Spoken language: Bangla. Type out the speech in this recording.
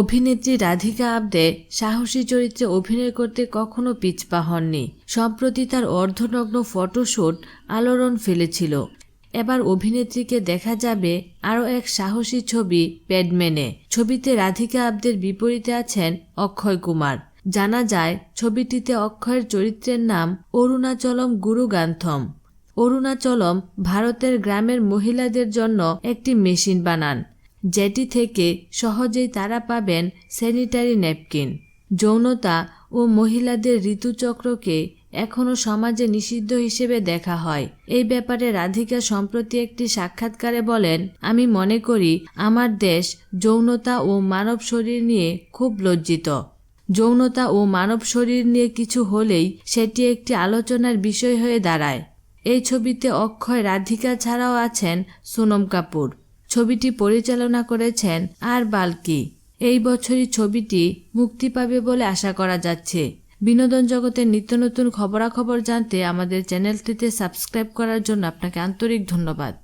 অভিনেত্রী রাধিকা আবদে সাহসী চরিত্রে অভিনয় করতে কখনো পিছপা হননি। সম্প্রতি তার অর্ধনগ্ন ফটোশ্যুট আলোড়ন ফেলেছিল। এবার অভিনেত্রীকে দেখা যাবে আরও এক সাহসী ছবি প্যাডম্যানে। ছবিতে রাধিকা আবদের বিপরীতে আছেন অক্ষয় কুমার। জানা যায়, ছবিটিতে অক্ষয়ের চরিত্রের নাম অরুণাচলম গুরুগান্থম। অরুণাচলম ভারতের গ্রামের মহিলাদের জন্য একটি মেশিন বানান। যেটি থেকে সহজেই তারা পাবেন স্যানিটারি ন্যাপকিন। যৌনতা ও মহিলাদের ঋতুচক্রকে এখনও সমাজে নিষিদ্ধ হিসেবে দেখা হয়। এই ব্যাপারে রাধিকা সম্প্রতি একটি সাক্ষাৎকারে বলেন, আমি মনে করি আমার দেশ যৌনতা ও মানব শরীর নিয়ে খুব লজ্জিত। যৌনতা ও মানব শরীর নিয়ে কিছু হলেই সেটি একটি আলোচনার বিষয় হয়ে দাঁড়ায়। এই ছবিতে অক্ষয় রাধিকা ছাড়াও আছেন সোনম কাপুর। ছবিটি পরিচালনা করেছেন আর বালকি। এই বছরই ছবিটি মুক্তি পাবে বলে আশা করা যাচ্ছে। বিনোদন জগতের নিত্য নতুন খবরাখবর জানতে আমাদের চ্যানেলটিতে সাবস্ক্রাইব করার জন্য আপনাকে আন্তরিক ধন্যবাদ।